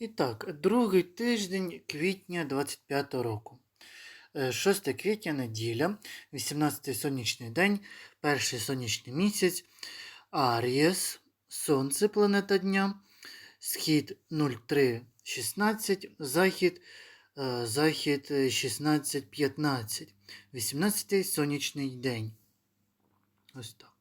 І так, другий тиждень квітня 25 року. Е, 6 квітня неділя, 18 сонячний день, перший сонячний місяць, Арієс, Сонце планета дня, схід 03.16, захід, е, захід 16.15, 18 сонячний день. Ось так.